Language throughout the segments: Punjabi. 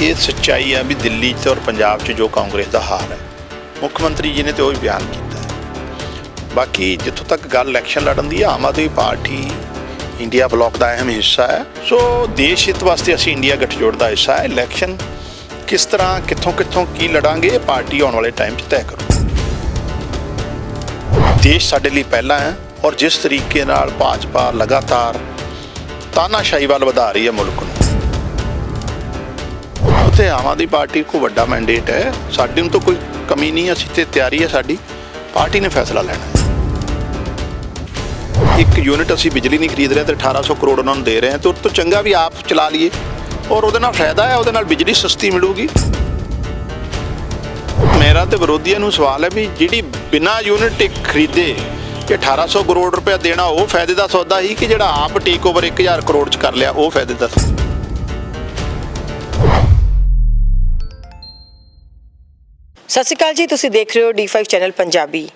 ਇਹ ਸੱਚਾਈ ਆ ਵੀ ਦਿੱਲੀ 'ਚ ਔਰ ਪੰਜਾਬ 'ਚ ਜੋ ਕਾਂਗਰਸ ਦਾ ਹਾਲ ਹੈ, ਮੁੱਖ ਮੰਤਰੀ ਜੀ ਨੇ ਤੇ ਉਹ ਵੀ ਬਿਆਨ ਕੀਤਾ ਹੈ। ਬਾਕੀ ਜਿੱਥੋਂ ਤੱਕ ਗੱਲ ਇਲੈਕਸ਼ਨ ਲੜਨ ਦੀ Aam Aadmi Party India bloc ਦਾ ਅਹਿਮ ਹਿੱਸਾ ਹੈ। ਸੋ ਦੇਸ਼ ਹਿੱਤ ਵਾਸਤੇ ਅਸੀਂ ਇੰਡੀਆ ਗਠਜੋੜ ਦਾ ਹਿੱਸਾ ਹੈ। ਇਲੈਕਸ਼ਨ ਕਿਸ ਤਰ੍ਹਾਂ, ਕਿੱਥੋਂ ਕਿੱਥੋਂ ਕੀ ਲੜਾਂਗੇ, ਇਹ ਪਾਰਟੀ ਆਉਣ ਵਾਲੇ ਟਾਈਮ 'ਚ ਤੈਅ ਕਰੂ। ਦੇਸ਼ ਸਾਡੇ ਲਈ ਪਹਿਲਾਂ ਹੈ ਔਰ ਜਿਸ ਤਰੀਕੇ ਨਾਲ ਭਾਜਪਾ ਲਗਾਤਾਰ ਤਾਨਾਸ਼ਾਹੀ ਵੱਲ ਵਧਾ ਰਹੀ ਹੈ ਮੁਲਕ ਨੂੰ ਆਮ ਆਦਮੀ ਪਾਰਟੀ ਕੋ ਵੱਡਾ ਮੈਂਡੇਟ ਹੈ। ਸਾਡੇ ਨੂੰ ਤਾਂ ਕੋਈ ਕਮੀ ਨਹੀਂ ਅਸੀਂ ਤੇ ਤਿਆਰੀ ਹੈ ਸਾਡੀ। ਪਾਰਟੀ ਨੇ ਫੈਸਲਾ ਲੈਣਾ ਇੱਕ ਯੂਨਿਟ ਅਸੀਂ ਬਿਜਲੀ ਨਹੀਂ ਖਰੀਦ ਰਹੇ ਤੇ 1800 ਕਰੋੜ ਉਹਨਾਂ ਨੂੰ ਦੇ ਰਹੇ ਹਾਂ ਤੇ ਉਹ ਤੋਂ ਚੰਗਾ ਵੀ ਆਪ ਚਲਾ ਲਈਏ। ਔਰ ਉਹਦੇ ਨਾਲ ਫਾਇਦਾ ਹੈ, ਉਹਦੇ ਨਾਲ ਬਿਜਲੀ ਸਸਤੀ ਮਿਲੂਗੀ। ਮੇਰਾ ਤੇ ਵਿਰੋਧੀਆਂ ਨੂੰ ਸਵਾਲ ਹੈ ਵੀ ਜਿਹੜੀ ਬਿਨਾ ਯੂਨਿਟ ਇੱਕ ਖਰੀਦੇ ਕਿ 1800 ਕਰੋੜ ਰੁਪਏ ਦੇਣਾ, ਉਹ ਫਾਇਦੇ ਦਾ ਸੌਦਾ ਹੀ ਕਿ ਜਿਹੜਾ ਆਪ ਟੇਕ ਓਵਰ 1000 ਕਰੋੜ ਚ ਕਰ ਲਿਆ, ਉਹ ਫਾਇਦੇ ਦਾ ਸਤਿ ਸ਼੍ਰੀ ਅਕਾਲ ਜੀ, ਤੁਸੀਂ ਦੇਖ ਰਹੇ ਹੋ D5 channel Punjabi.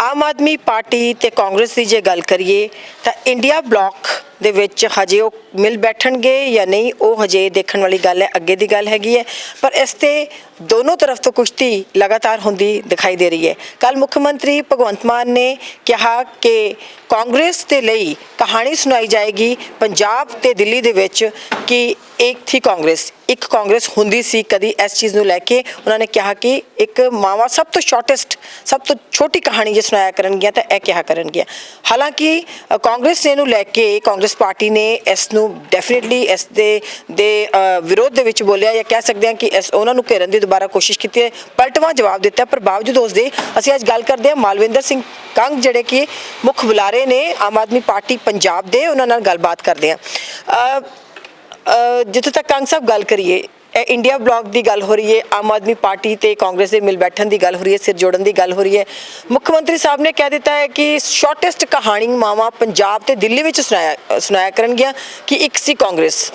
Aam Aadmi Party ਤੇ ਕਾਂਗਰਸ ਦੀ ਜੇ ਗੱਲ ਕਰੀਏ, ਤਾਂ ਇੰਡੀਆ ਬਲਾਕ ਦੇ ਵਿੱਚ ਹਜੇ ਉਹ ਮਿਲ ਬੈਠਣਗੇ ਜਾਂ ਨਹੀਂ, ਉਹ ਹਜੇ ਦੇਖਣ ਵਾਲੀ ਗੱਲ ਹੈ, ਅੱਗੇ ਦੀ ਗੱਲ ਹੈਗੀ ਹੈ। ਪਰ ਇਸ ਤੇ ਦੋਨੋਂ ਤਰਫ ਤੋਂ ਕੁਸ਼ਤੀ ਲਗਾਤਾਰ ਹੁੰਦੀ ਦਿਖਾਈ ਦੇ ਰਹੀ ਹੈ। ਕੱਲ ਮੁੱਖ ਮੰਤਰੀ ਭਗਵੰਤ ਮਾਨ ਨੇ ਕਿਹਾ ਕਿ ਕਾਂਗਰਸ ਦੇ ਲਈ ਕਹਾਣੀ ਸੁਣਾਈ ਜਾਏਗੀ। ਪੰਜਾਬ ਤੇ ਦਿੱਲੀ ਦੇ ਵਿੱਚ ਕਿ ਇੱਕ ਥੀ ਕਾਂਗਰਸ ਇੱਕ ਕਾਂਗਰਸ ਹੁੰਦੀ ਸੀ ਕਦੀ ਇਸ ਚੀਜ਼ ਨੂੰ ਲੈ ਕੇ ਉਹਨਾਂ ਨੇ ਕਿਹਾ ਕਿ ਇੱਕ ਮਾਵਾ ਸਭ ਤੋਂ ਸ਼ਾਰਟੈਸਟ ਸਭ ਤੋਂ ਛੋਟੀ ਕਹਾਣੀ ਜੇ ਸੁਣਾਇਆ ਕਰਨਗੀਆਂ ਤਾਂ ਇਹ ਕਿਹਾ ਕਰਨਗੀਆਂ ਹਾਲਾਂਕਿ ਕਾਂਗਰਸ ਨੇ ਇਹਨੂੰ ਲੈ ਕੇ ਕਾਂਗਰਸ ਪਾਰਟੀ ਨੇ ਇਸ ਨੂੰ ਡੈਫੀਨਿਟਲੀ ਇਸ ਦੇ ਦੇ ਵਿਰੋਧ ਦੇ ਵਿੱਚ ਬੋਲਿਆ ਜਾਂ ਕਹਿ ਸਕਦੇ ਹਾਂ ਕਿ ਇਸ ਉਹਨਾਂ ਨੂੰ ਘੇਰਨ ਦੀ ਦੁਬਾਰਾ ਕੋਸ਼ਿਸ਼ ਕੀਤੀ ਹੈ ਪਲਟਵਾਂ ਜਵਾਬ ਦਿੱਤਾ ਪਰ ਬਾਵਜੂਦ ਉਸ ਦੇ ਅਸੀਂ ਅੱਜ ਗੱਲ ਕਰਦੇ ਹਾਂ ਮਾਲਵਿੰਦਰ ਸਿੰਘ ਕੰਗ ਜਿਹੜੇ ਕਿ ਮੁੱਖ ਬੁਲਾਰੇ ਨੇ ਆਮ ਆਦਮੀ ਪਾਰਟੀ ਪੰਜਾਬ ਦੇ ਉਹਨਾਂ ਨਾਲ ਗੱਲਬਾਤ ਕਰਦੇ ਹਾਂ ਜਿੱਥੋਂ ਤੱਕ ਕੰਗ ਸਾਹਿਬ ਗੱਲ ਕਰੀਏ, ਇਹ ਇੰਡੀਆ ਬਲਾਕ ਦੀ ਗੱਲ ਹੋ ਰਹੀ ਹੈ, ਆਮ ਆਦਮੀ ਪਾਰਟੀ ਤੇ ਕਾਂਗਰਸ ਦੇ ਮਿਲ ਬੈਠਣ ਦੀ ਗੱਲ ਹੋ ਰਹੀ ਹੈ, ਸਿਰ ਜੋੜਨ ਦੀ ਗੱਲ ਹੋ ਰਹੀ ਹੈ। ਮੁੱਖ ਮੰਤਰੀ ਸਾਹਿਬ ਨੇ ਕਹਿ ਦਿੱਤਾ ਹੈ ਕਿ ਸ਼ਾਰਟੈਸਟ ਕਹਾਣੀ ਮਾਵਾ ਪੰਜਾਬ ਤੇ ਦਿੱਲੀ ਵਿੱਚ ਸੁਣਾਇਆ ਸੁਣਾਇਆ ਕਰਨਗੀਆਂ ਕਿ ਇੱਕ ਸੀ ਕਾਂਗਰਸ।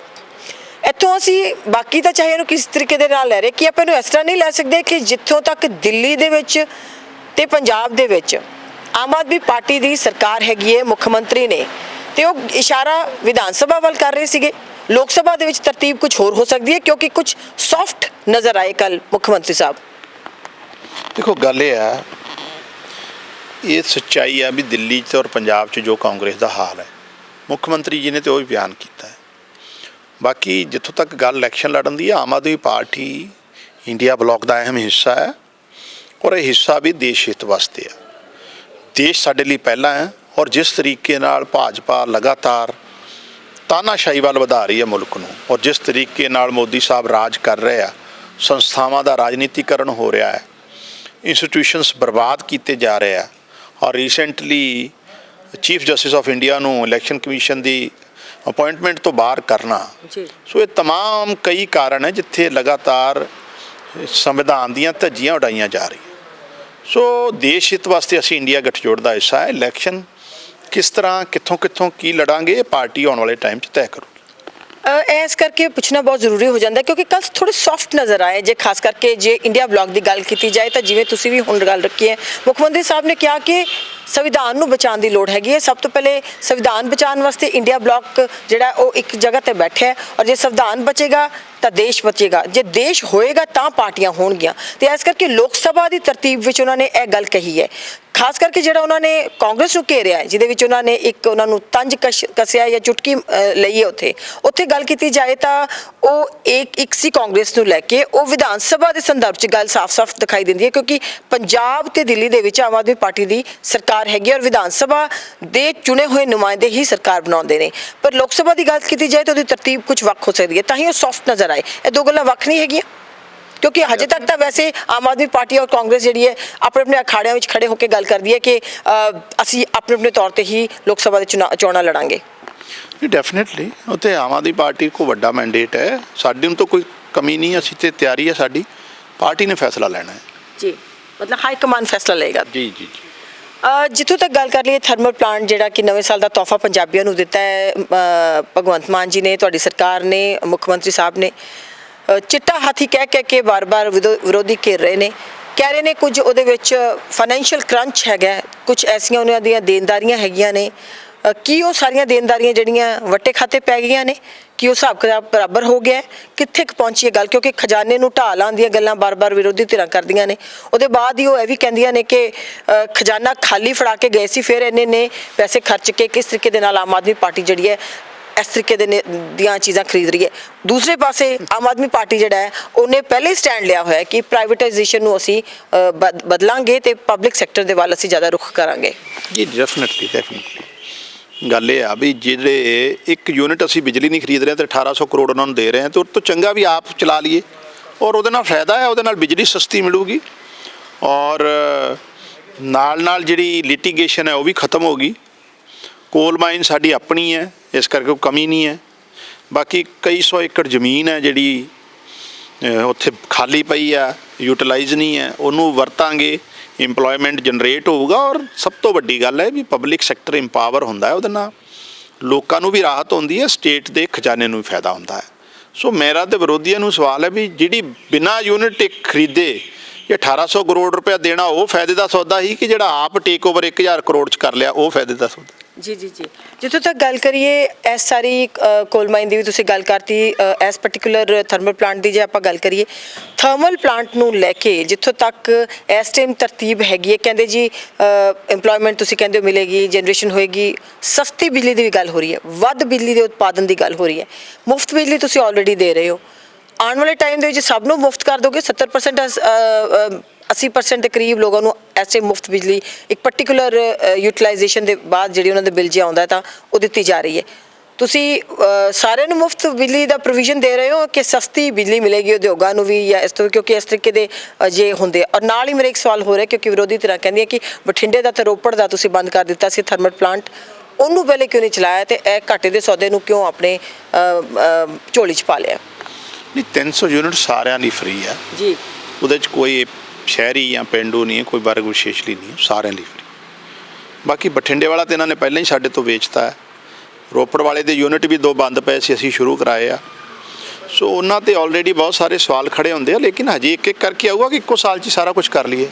ਇੱਥੋਂ ਅਸੀਂ ਬਾਕੀ ਤਾਂ ਚਾਹੇ ਇਹਨੂੰ ਕਿਸ ਤਰੀਕੇ ਦੇ ਨਾਲ ਲੈ ਰਹੇ, ਕਿ ਆਪਾਂ ਇਹਨੂੰ ਇਸ ਤਰ੍ਹਾਂ ਨਹੀਂ ਲੈ ਸਕਦੇ ਕਿ ਜਿੱਥੋਂ ਤੱਕ ਦਿੱਲੀ ਦੇ ਵਿੱਚ ਤੇ ਪੰਜਾਬ ਦੇ ਵਿੱਚ ਆਮ ਆਦਮੀ ਪਾਰਟੀ ਦੀ ਸਰਕਾਰ ਹੈਗੀ ਹੈ ਮੁੱਖ ਮੰਤਰੀ ਨੇ, ਤੇ ਉਹ ਇਸ਼ਾਰਾ ਵਿਧਾਨ ਸਭਾ ਵੱਲ ਕਰ ਰਹੇ ਸੀਗੇ। ਲੋਕ ਸਭਾ ਦੇ ਵਿੱਚ ਤਰਤੀਬ ਕੁਝ ਹੋਰ ਹੋ ਸਕਦੀ ਹੈ ਕਿਉਂਕਿ ਕੁਝ ਸੌਫਟ ਨਜ਼ਰ ਆਏ ਕੱਲ ਮੁੱਖ ਮੰਤਰੀ ਸਾਹਿਬ। ਦੇਖੋ, ਗੱਲ ਇਹ ਹੈ, ਇਹ ਸੱਚਾਈ ਆ ਵੀ ਦਿੱਲੀ 'ਚ ਔਰ ਪੰਜਾਬ 'ਚ ਜੋ ਕਾਂਗਰਸ ਦਾ ਹਾਲ ਹੈ, ਮੁੱਖ ਮੰਤਰੀ ਜੀ ਨੇ ਤੇ ਉਹ ਵੀ ਬਿਆਨ ਕੀਤਾ ਹੈ। ਬਾਕੀ ਜਿੱਥੋਂ ਤੱਕ ਗੱਲ ਇਲੈਕਸ਼ਨ ਲੜਨ ਦੀ Aam Aadmi Party India bloc ਦਾ ਅਹਿਮ ਹਿੱਸਾ ਹੈ ਔਰ ਇਹ ਹਿੱਸਾ ਵੀ ਦੇਸ਼ ਹਿੱਤ ਵਾਸਤੇ ਆ। ਦੇਸ਼ ਸਾਡੇ ਲਈ ਪਹਿਲਾਂ ਹੈ ਔਰ ਜਿਸ ਤਰੀਕੇ ਨਾਲ ਭਾਜਪਾ ਲਗਾਤਾਰ ਤਾਨਾਸ਼ਾਹੀ ਵੱਲ ਵਧਾ ਰਹੀ ਹੈ ਮੁਲਕ ਨੂੰ ਔਰ ਜਿਸ ਤਰੀਕੇ ਨਾਲ ਮੋਦੀ ਸਾਹਿਬ ਰਾਜ ਕਰ ਰਹੇ ਆ ਸੰਸਥਾਵਾਂ ਦਾ ਰਾਜਨੀਤੀਕਰਨ ਹੋ ਰਿਹਾ ਹੈ ਇੰਸਟੀਟਿਊਸ਼ਨਸ ਬਰਬਾਦ ਕੀਤੇ ਜਾ ਰਹੇ ਆ ਔਰ recently chief justice of India ਨੂੰ ਇਲੈਕਸ਼ਨ ਕਮਿਸ਼ਨ ਦੀ ਅਪਾਇੰਟਮੈਂਟ ਤੋਂ ਬਾਹਰ ਕਰਨਾ ਜੀ ਸੋ ਇਹ तमाम ਕਈ ਕਾਰਨ ਹੈ ਜਿੱਥੇ ਲਗਾਤਾਰ ਸੰਵਿਧਾਨ ਦੀਆਂ ਧੱਜੀਆਂ ਉਡਾਈਆਂ ਜਾ ਰਹੀਆਂ ਸੋ ਦੇਸ਼ ਹਿੱਤ ਵਾਸਤੇ ਅਸੀਂ ਇੰਡੀਆ ਗੱਠਜੋੜ ਦਾ ਹਿੱਸਾ ਹੈ ਇਲੈਕਸ਼ਨ ਕਿਸ ਤਰ੍ਹਾਂ, ਕਿੱਥੋਂ ਕਿੱਥੋਂ ਕੀ ਲੜਾਂਗੇ, ਇਹ ਪਾਰਟੀ ਆਉਣ ਵਾਲੇ ਟਾਈਮ 'ਚ ਤੈਅ ਕਰੂਗੀ ਇਸ ਕਰਕੇ ਪੁੱਛਣਾ ਬਹੁਤ ਜ਼ਰੂਰੀ ਹੋ ਜਾਂਦਾ ਕਿਉਂਕਿ ਕੱਲ ਥੋੜੇ ਸੌਫਟ ਨਜ਼ਰ ਆਏ, ਜੇ ਖਾਸ ਕਰਕੇ ਜੇ ਇੰਡੀਆ ਬਲਾਕ ਦੀ ਗੱਲ ਕੀਤੀ ਜਾਏ, ਤਾਂ ਜਿਵੇਂ ਤੁਸੀਂ ਵੀ ਹੁਣ ਗੱਲ ਰੱਖੀ ਹੈ, ਮੁੱਖ ਮੰਤਰੀ ਸਾਹਿਬ ਨੇ ਕਿਹਾ ਕਿ ਸੰਵਿਧਾਨ ਨੂੰ ਬਚਾਉਣ ਦੀ ਲੋੜ ਹੈਗੀ ਹੈ। ਸਭ ਤੋਂ ਪਹਿਲੇ ਸੰਵਿਧਾਨ ਬਚਾਉਣ ਵਾਸਤੇ ਇੰਡੀਆ ਬਲਾਕ ਜਿਹੜਾ ਉਹ ਇੱਕ ਜਗ੍ਹਾ ਤੇ ਬੈਠਿਆ ਔਰ ਜੇ ਸੰਵਿਧਾਨ ਬਚੇਗਾ ਤਾਂ ਦੇਸ਼ ਬਚੇਗਾ। ਜੇ ਦੇਸ਼ ਹੋਏਗਾ ਤਾਂ ਪਾਰਟੀਆਂ ਹੋਣਗੀਆਂ। ਤੇ ਇਸ ਕਰਕੇ ਲੋਕ ਸਭਾ ਦੀ ਤਰਤੀਬ ਵਿੱਚ ਉਹਨਾਂ ਨੇ ਇਹ ਗੱਲ ਕਹੀ ਹੈ। ਖਾਸ ਕਰਕੇ ਜਿਹੜਾ ਉਹਨਾਂ ਨੇ ਕਾਂਗਰਸ ਨੂੰ ਘੇਰਿਆ ਜਿਹਦੇ ਵਿੱਚ ਉਹਨਾਂ ਨੇ ਇੱਕ ਉਹਨਾਂ ਨੂੰ ਤੰਜ ਕਸ਼- ਕੱਸਿਆ ਜਾਂ ਚੁਟਕੀ ਲਈ ਹੈ ਉੱਥੇ। ਉੱਥੇ ਗੱਲ ਕੀਤੀ ਜਾਏ ਤਾਂ ਉਹ ਇੱਕ ਇੱਕ ਸੀ ਕਾਂਗਰਸ ਨੂੰ ਲੈ ਕੇ। ਉਹ ਵਿਧਾਨ ਸਭਾ ਦੇ ਸੰਦਰਭ 'ਚ ਗੱਲ ਸਾਫ਼-ਸਾਫ਼ ਦਿਖਾਈ ਦਿੰਦੀ ਹੈ ਕਿਉਂਕਿ ਪੰਜਾਬ ਤੇ ਦਿੱਲੀ ਦੇ ਵਿੱਚ ਆਮ ਆਦਮੀ ਪਾਰਟੀ ਦੀ ਸਰਕਾਰ ਹੈਗੀ ਹੈ ਔਰ ਵਿਧਾਨ ਸਭਾ ਦੇ ਚੁਣੇ ਹੋਏ ਨੁਮਾਇੰਦੇ ਹੀ ਸਰਕਾਰ ਬਣਾਉਂਦੇ ਨੇ। ਪਰ ਲੋਕ ਸਭਾ ਦੀ ਗੱਲ ਕੀਤੀ ਜਾਏ ਤਾਂ ਉਹਦੀ ਤਰਤੀਬ ਕੁਝ ਵੱਖ ਹੋ ਸਕਦੀ ਹੈ ਤਾਂ ਹੀ ਉਹ ਸੌਫਟ ਨਜ਼ਰ ਆਏ। ਇਹ ਦੋ ਗੱਲਾਂ ਵੱਖ ਨਹੀਂ ਹੈਗੀਆਂ। ਕਿਉਂਕਿ ਹਜੇ ਤੱਕ ਤਾਂ ਵੈਸੇ ਆਮ ਆਦਮੀ ਪਾਰਟੀ ਔਰ ਕਾਂਗਰਸ ਜਿਹੜੀ ਹੈ ਆਪਣੇ ਆਪਣੇ ਅਖਾੜਿਆਂ ਵਿੱਚ ਖੜੇ ਹੋ ਕੇ ਗੱਲ ਕਰਦੀ ਹੈ ਕਿ ਅ, ਅਸੀਂ ਆਪਣੇ ਆਪਣੇ ਤੌਰ ਤੇ ਹੀ ਲੋਕ ਸਭਾ ਦੇ ਚੁਣਾ- ਚੋਣਾਂ ਲੜਾਂਗੇ। ਡੈਫੀਨਿਟਲੀ ਉੱਥੇ ਆਮ ਆਦਮੀ ਪਾਰਟੀ ਕੋ ਵੱਡਾ ਮੈਂਡੇਟ ਹੈ। ਸਾਡੀ ਨੂੰ ਤਾਂ ਕੋਈ ਕਮੀ ਨਹੀਂ ਅਸੀਂ ਤੇ ਤਿਆਰੀ ਹੈ ਸਾਡੀ। ਪਾਰਟੀ ਨੇ ਫੈਸਲਾ ਲੈਣਾ ਹੈ। ਜੀ। ਮਤਲਬ ਹਾਈ ਕਮਾਂਡ ਫੈਸਲਾ ਲਏਗਾ। ਜੀ ਜੀ। ਜਿੱਥੋਂ ਤੱਕ ਗੱਲ ਕਰ ਲਈਏ ਥਰਮਲ ਪਲਾਂਟ ਜਿਹੜਾ ਕਿ ਨਵੇਂ ਸਾਲ ਦਾ ਤੋਹਫਾ ਪੰਜਾਬੀਆਂ ਨੂੰ ਦਿੱਤਾ ਹੈ ਭਗਵੰਤ ਮਾਨ ਜੀ ਨੇ, ਤੁਹਾਡੀ ਸਰਕਾਰ ਨੇ, ਮੁੱਖ ਮੰਤਰੀ ਸਾਹਿਬ ਨੇ ਚਿੱਟਾ ਹਾਥੀ ਕਹਿ ਕਹਿ ਕੇ ਵਾਰ ਵਾਰ ਵਿਦੋ- ਵਿਰੋਧੀ ਘੇਰ ਰਹੇ ਨੇ। ਕਹਿ ਰਹੇ ਨੇ ਕੁਝ ਉਹਦੇ ਵਿੱਚ ਫਾਈਨੈਂਸ਼ੀਅਲ ਕਰੰਚ ਹੈਗਾ ਕੁਝ ਐਸੀਆਂ ਉਹਨਾਂ ਦੀਆਂ ਦੇਣਦਾਰੀਆਂ ਹੈਗੀਆਂ ਨੇ ਕੀ ਉਹ ਸਾਰੀਆਂ ਦੇਣਦਾਰੀਆਂ ਜਿਹੜੀਆਂ ਵੱਟੇ ਖਾਤੇ ਪੈ ਗਈਆਂ ਨੇ, ਕਿ ਉਹ ਹਿਸਾਬ ਕਿਤਾਬ ਬਰਾਬਰ ਹੋ ਗਿਆ ਕਿੱਥੇ ਕੁ ਪਹੁੰਚੀ ਹੈ ਗੱਲ? ਕਿਉਂਕਿ ਖਜ਼ਾਨੇ ਨੂੰ ਢਾਹ ਲਾਉਣ ਦੀਆਂ ਗੱਲਾਂ ਬਾਰ-ਬਾਰ ਵਿਰੋਧੀ ਧਿਰਾਂ ਕਰਦੀਆਂ ਨੇ। ਉਹਦੇ ਬਾਅਦ ਹੀ ਉਹ ਇਹ ਵੀ ਕਹਿੰਦੀਆਂ ਨੇ ਕਿ ਖਜ਼ਾਨਾ ਖਾਲੀ ਫੜਾ ਕੇ ਗਏ ਸੀ, ਫਿਰ ਇਹਨੇ ਨੇ ਪੈਸੇ ਖਰਚ ਕੇ ਕਿਸ ਤਰੀਕੇ ਦੇ ਨਾਲ ਆਮ ਆਦਮੀ ਪਾਰਟੀ ਜਿਹੜੀ ਹੈ, ਇਸ ਤਰੀਕੇ ਦੇ ਨੇ- ਦੀਆਂ ਚੀਜ਼ਾਂ ਖਰੀਦ ਰਹੀ ਹੈ। ਦੂਸਰੇ ਪਾਸੇ ਆਮ ਆਦਮੀ ਪਾਰਟੀ ਜਿਹੜਾ ਹੈ, ਉਹਨੇ ਪਹਿਲੇ ਸਟੈਂਡ ਲਿਆ ਹੋਇਆ ਹੈ ਕਿ ਪ੍ਰਾਈਵੇਟਾਈਜੇਸ਼ਨ ਨੂੰ ਅਸੀਂ ਬਦ- ਬਦਲਾਂਗੇ ਤੇ ਪਬਲਿਕ ਸੈਕਟਰ ਦੇ ਵੱਲ ਅਸੀਂ ਜ਼ਿਆਦਾ ਰੁਖ ਕਰਾਂਗੇ। ਜੀ ਡੈਫੀਨਿਟਲੀ ਡੈਫੀਨਿਟਲੀ ਗੱਲ ਇਹ ਆ ਵੀ ਜਿਹੜੇ ਇੱਕ ਯੂਨਿਟ ਅਸੀਂ ਬਿਜਲੀ ਨਹੀਂ ਖਰੀਦ ਰਹੇ ਤੇ 1800 ਕਰੋੜ ਉਹਨਾਂ ਨੂੰ ਦੇ ਰਹੇ ਹਾਂ ਤੇ ਉਹ ਤੋਂ ਚੰਗਾ ਵੀ ਆਪ ਚਲਾ ਲਈਏ ਔਰ ਉਹਦੇ ਨਾਲ ਫਾਇਦਾ ਹੈ, ਉਹਦੇ ਨਾਲ ਬਿਜਲੀ ਸਸਤੀ ਮਿਲੂਗੀ ਔਰ ਨਾਲ ਨਾਲ ਜਿਹੜੀ ਲਿਟੀਗੇਸ਼ਨ ਹੈ, ਉਹ ਵੀ ਖਤਮ ਹੋ ਗਈ। ਕੋਲ ਮਾਈਨ ਸਾਡੀ ਆਪਣੀ ਹੈ, ਇਸ ਕਰਕੇ ਕੋਈ ਕਮੀ ਨਹੀਂ ਹੈ। ਬਾਕੀ ਕਈ ਸੌ ਏਕੜ ਜ਼ਮੀਨ ਹੈ ਜਿਹੜੀ ਉੱਥੇ ਖਾਲੀ ਪਈ ਆ ਯੂਟਿਲਾਈਜ਼ ਨਹੀਂ ਹੈ, ਉਹਨੂੰ ਵਰਤਾਂਗੇ। EMPLOYMENT ਜਨਰੇਟ ਹੋਊਗਾ ਔਰ ਸਭ ਤੋਂ ਵੱਡੀ ਗੱਲ ਹੈ ਵੀ ਪਬਲਿਕ ਸੈਕਟਰ ਇੰਪਾਵਰ ਹੁੰਦਾ ਹੈ ਉਹਦੇ ਨਾਲ। ਲੋਕਾਂ ਨੂੰ ਵੀ ਰਾਹਤ ਹੁੰਦੀ ਹੈ ਸਟੇਟ ਦੇ ਖਜ਼ਾਨੇ ਨੂੰ ਵੀ ਫਾਇਦਾ ਹੁੰਦਾ ਹੈ। ਸੋ ਮੇਰਾ ਤੇ ਵਿਰੋਧੀਆਂ ਨੂੰ ਸਵਾਲ ਹੈ ਵੀ ਜਿਹੜੀ ਬਿਨਾ ਯੂਨਿਟ ਇੱਕ ਖਰੀਦੇ ਇਹ 1800 ਕਰੋੜ ਰੁਪਏ ਦੇਣਾ ਉਹ ਫਾਇਦੇ ਦਾ ਸੌਦਾ ਹੀ ਕਿ ਜਿਹੜਾ ਆਪ ਟੇਕ ਓਵਰ 1000 ਕਰੋੜ ਚ ਕਰ ਲਿਆ, ਉਹ ਫਾਇਦੇ ਦਾ ਸੌਦਾ? ਜੀ ਜੀ ਜੀ। ਜਿੱਥੋਂ ਤੱਕ ਗੱਲ ਕਰੀਏ, ਇਸ ਸਾਰੀ ਕੋਲ ਮਾਈਨ ਦੀ ਵੀ ਤੁਸੀਂ ਗੱਲ ਕਰਤੀ ਇਸ ਪਾਰਟਿਕੂਲਰ ਥਰਮਲ ਪਲਾਂਟ ਦੀ ਜੇ ਆਪਾਂ ਗੱਲ ਕਰੀਏ ਥਰਮਲ ਪਲਾਂਟ ਨੂੰ ਲੈ ਕੇ ਜਿੱਥੋਂ ਤੱਕ ਇਸ ਟਾਈਮ ਤਰਤੀਬ ਹੈਗੀ ਹੈ, ਕਹਿੰਦੇ ਜੀ EMPLOYMENT ਤੁਸੀਂ ਕਹਿੰਦੇ ਹੋ ਮਿਲੇਗੀ ਜਨਰੇਸ਼ਨ ਹੋਏਗੀ, ਸਸਤੀ ਬਿਜਲੀ ਦੀ ਵੀ ਗੱਲ ਹੋ ਰਹੀ ਹੈ, ਵੱਧ ਬਿਜਲੀ ਦੇ ਉਤਪਾਦਨ ਦੀ ਗੱਲ ਹੋ ਰਹੀ ਹੈ। ਮੁਫਤ ਬਿਜਲੀ ਤੁਸੀਂ ਆਲਰੇਡੀ ਦੇ ਰਹੇ ਹੋ। ਆਉਣ ਵਾਲੇ ਟਾਈਮ ਦੇ ਵਿੱਚ ਸਭ ਨੂੰ ਮੁਫਤ ਕਰ ਦੋਗੇ 70% 80% ਦੇ ਕਰੀਬ ਲੋਕਾਂ ਨੂੰ ਐਸੇ ਮੁਫਤ ਬਿਜਲੀ ਇੱਕ ਪਾਰਟਿਕੂਲਰ ਯੂਟਿਲਾਈਜੇਸ਼ਨ ਦੇ ਬਾਅਦ ਜਿਹੜੀ ਉਹਨਾਂ ਦੇ ਬਿੱਲ ਜੇ ਆਉਂਦਾ ਹੈ ਤਾਂ ਉਹ ਦਿੱਤੀ ਜਾ ਰਹੀ ਹੈ। ਤੁਸੀਂ ਸਾਰਿਆਂ ਨੂੰ ਮੁਫਤ ਬਿਜਲੀ ਦਾ ਪ੍ਰੋਵੀਜ਼ਨ ਦੇ ਰਹੇ ਹੋ ਕਿ ਸਸਤੀ ਬਿਜਲੀ ਮਿਲੇਗੀ ਉਦਯੋਗਾਂ ਨੂੰ ਵੀ ਜਾਂ ਇਸ ਤੋਂ ਕਿਉਂਕਿ ਇਸ ਤਰੀਕੇ ਦੇ ਜੇ ਹੁੰਦੇ ਆ। ਔਰ ਨਾਲ ਹੀ ਮੇਰੇ ਇੱਕ ਸਵਾਲ ਹੋ ਰਿਹਾ ਕਿਉਂਕਿ ਵਿਰੋਧੀ ਧਿਰਾਂ ਕਹਿੰਦੀਆਂ ਕਿ ਬਠਿੰਡੇ ਦਾ ਤੇ ਰੋਪੜ ਦਾ ਤੁਸੀਂ ਬੰਦ ਕਰ ਦਿੱਤਾ ਸੀ ਥਰਮਲ ਪਲਾਂਟ ਉਹਨੂੰ ਪਹਿਲੇ ਕਿਉਂ ਨਹੀਂ ਚਲਾਇਆ ਤੇ ਇਹ ਘਾਟੇ ਦੇ ਸੌਦੇ ਨੂੰ ਕਿਉਂ ਆਪਣੇ ਝੋਲੀ 'ਚ ਪਾ ਲਿਆ? ਨਹੀਂ 300 ਯੂਨਿਟ ਸਾਰਿਆਂ ਲਈ ਫ੍ਰੀ ਹੈ। ਜੀ। ਉਹਦੇ ਚ ਕੋਈ ਸ਼ਹਿਰੀ ਜਾਂ ਪਿੰਡੂ ਨਹੀਂ ਹੈ, ਕੋਈ ਵਰਗ ਵਿਸ਼ੇਸ਼ ਲਈ ਨਹੀਂ ਹੈ, ਸਾਰਿਆਂ ਲਈ ਫ੍ਰੀ। ਬਾਕੀ ਬਠਿੰਡੇ ਵਾਲਾ ਤੇ ਇਹਨਾਂ ਨੇ ਪਹਿਲਾਂ ਹੀ ਸਾਡੇ ਤੋਂ ਵੇਚਤਾ ਹੈ। ਰੋਪੜ ਵਾਲੇ ਦੇ ਯੂਨਿਟ ਵੀ ਦੋ ਬੰਦ ਪਏ ਸੀ, ਅਸੀਂ ਸ਼ੁਰੂ ਕਰਾਏ ਆ। ਸੋ ਉਹਨਾਂ ਤੇ ਆਲਰੇਡੀ ਬਹੁਤ ਸਾਰੇ ਸਵਾਲ ਖੜੇ ਹੁੰਦੇ ਆ, ਲੇਕਿਨ ਹਜੇ ਇੱਕ ਇੱਕ ਕਰਕੇ ਆਊਗਾ ਕਿ ਇੱਕੋ ਸਾਲ 'ਚ ਹੀ ਸਾਰਾ ਕੁਝ ਕਰ ਲਈਏ।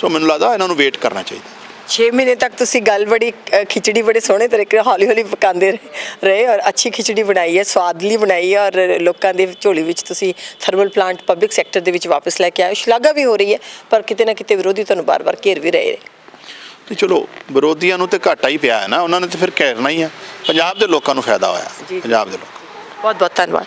ਸੋ ਮੈਨੂੰ ਲੱਗਦਾ ਇਹਨਾਂ ਨੂੰ ਵੇਟ ਕਰਨਾ ਚਾਹੀਦਾ। 6 ਮਹੀਨੇ ਤੱਕ ਤੁਸੀਂ ਗੱਲ ਬੜੀ ਅ, ਖਿਚੜੀ ਬੜੇ ਸੋਹਣੇ ਤਰੀਕੇ ਨਾਲ ਹੌਲੀ ਹੌਲੀ ਪਕਾਉਂਦੇ ਰਹੇ- ਰਹੇ ਔਰ ਅੱਛੀ ਖਿਚੜੀ ਬਣਾਈ ਹੈ ਸਵਾਦਲੀ ਬਣਾਈ ਹੈ ਔਰ ਲੋਕਾਂ ਦੇ ਝੋਲੀ ਵਿੱਚ ਤੁਸੀਂ ਥਰਮਲ ਪਲਾਂਟ ਪਬਲਿਕ ਸੈਕਟਰ ਦੇ ਵਿੱਚ ਵਾਪਸ ਲੈ ਕੇ ਆਏ ਹੋ। ਸ਼ਲਾਘਾ ਵੀ ਹੋ ਰਹੀ ਹੈ ਪਰ ਕਿਤੇ ਨਾ ਕਿਤੇ ਵਿਰੋਧੀ ਤੁਹਾਨੂੰ ਬਾਰ-ਬਾਰ ਘੇਰ ਵੀ ਰਹੇ ਨੇ ਤੇ ਚਲੋ ਵਿਰੋਧੀਆਂ ਨੂੰ ਤੇ ਘਾਟਾ ਹੀ ਪਿਆ ਹੈ ਨਾ ਉਹਨਾਂ ਨੇ ਤੇ ਫਿਰ ਘੇਰਨਾ ਹੀ ਆ ਪੰਜਾਬ ਦੇ ਲੋਕਾਂ ਨੂੰ ਫਾਇਦਾ ਹੋਇਆ ਜੀ। ਪੰਜਾਬ ਦੇ ਲੋਕਾਂ ਬਹੁਤ ਬਹੁਤ ਧੰਨਵਾਦ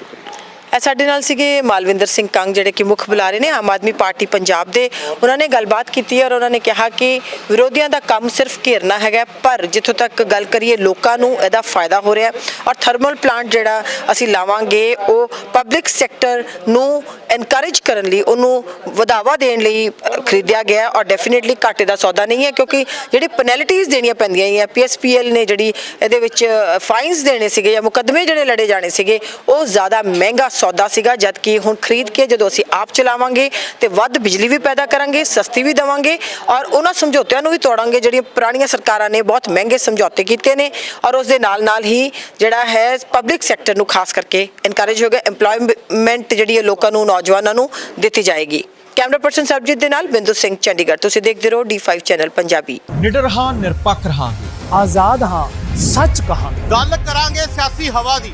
ਇਹ ਸਾਡੇ ਨਾਲ ਸੀਗੇ ਮਾਲਵਿੰਦਰ ਸਿੰਘ ਕੰਗ, ਜਿਹੜੇ ਕਿ ਮੁੱਖ ਬੁਲਾਰੇ ਨੇ ਆਮ ਆਦਮੀ ਪਾਰਟੀ ਪੰਜਾਬ ਦੇ। ਉਹਨਾਂ ਨੇ ਗੱਲਬਾਤ ਕੀਤੀ ਔਰ ਉਹਨਾਂ ਨੇ ਕਿਹਾ ਕਿ ਵਿਰੋਧੀਆਂ ਦਾ ਕੰਮ ਸਿਰਫ ਘੇਰਨਾ ਹੈਗਾ ਪਰ ਜਿੱਥੋਂ ਤੱਕ ਗੱਲ ਕਰੀਏ ਲੋਕਾਂ ਨੂੰ ਇਹਦਾ ਫਾਇਦਾ ਹੋ ਰਿਹਾ ਔਰ ਥਰਮਲ ਪਲਾਂਟ ਜਿਹੜਾ ਅਸੀਂ ਲਾਵਾਂਗੇ, ਉਹ ਪਬਲਿਕ ਸੈਕਟਰ ਨੂੰ ਐਨਕਰੇਜ ਕਰਨ ਲਈ, ਉਹਨੂੰ ਵਧਾਵਾ ਦੇਣ ਲਈ ਖਰੀਦਿਆ ਗਿਆ ਔਰ ਡੈਫੀਨਿਟਲੀ ਘਾਟੇ ਦਾ ਸੌਦਾ ਨਹੀਂ ਹੈ, ਕਿਉਂਕਿ ਜਿਹੜੀ ਪੈਨਲਟੀਜ਼ ਦੇਣੀਆਂ ਪੈਂਦੀਆਂ ਜਾਂ ਪੀਐਸਪੀਐਲ ਨੇ ਜਿਹੜੀ ਇਹਦੇ ਵਿੱਚ ਫਾਈਨਸ ਦੇਣੇ ਸੀਗੇ ਜਾਂ ਮੁਕੱਦਮੇ ਜਿਹੜੇ ਲੜੇ ਜਾਣੇ ਸੀਗੇ, ਉਹ ਜ਼ਿਆਦਾ ਮਹਿੰਗਾ ਸੌਦਾ ਸੀਗਾ ਜਦ ਕਿ ਹੁਣ ਖਰੀਦ ਕੇ ਜਦੋਂ ਅਸੀਂ ਆਪ ਚਲਾਵਾਂਗੇ ਤੇ ਵੱਧ ਬਿਜਲੀ ਵੀ ਪੈਦਾ ਕਰਾਂਗੇ ਸਸਤੀ ਵੀ ਦੇਵਾਂਗੇ ਔਰ ਉਹਨਾਂ ਸਮਝੌਤਿਆਂ ਨੂੰ ਵੀ ਤੋੜਾਂਗੇ ਜਿਹੜੀਆਂ ਪੁਰਾਣੀਆਂ ਸਰਕਾਰਾਂ ਨੇ ਬਹੁਤ ਮਹਿੰਗੇ ਸਮਝੌਤੇ ਕੀਤੇ ਨੇ ਔਰ ਉਸ ਦੇ ਨਾਲ ਨਾਲ ਹੀ ਜਿਹੜਾ ਹੈ ਪਬਲਿਕ ਸੈਕਟਰ ਨੂੰ ਖਾਸ ਕਰਕੇ ਇਨਕਰੇਜ ਹੋਗਾ EMPLOYMENT ਜਿਹੜੀ ਹੈ ਲੋਕਾਂ ਨੂੰ ਨੌਜਵਾਨਾਂ ਨੂੰ ਦਿੱਤੀ ਜਾਏਗੀ। ਕੈਮਰਾ ਪਰਸਨ ਸਰਬਜੀਤ ਦੇ ਨਾਲ ਬਿੰਦੂ ਸਿੰਘ ਚੰਡੀਗੜ੍ਹ ਤੁਸੀਂ ਦੇਖਦੇ ਰਹੋ D5 ਚੈਨਲ ਪੰਜਾਬੀ। ਨਿਡਰ ਹਾਂ ਨਿਰਪੱਖ ਰਹਾਂਗੇ। ਆਜ਼ਾਦ ਹਾਂ ਸੱਚ ਕਹਾਂਗੇ। ਗੱਲ ਕਰਾਂਗੇ ਸਿਆਸੀ ਹਵਾ ਦੀ।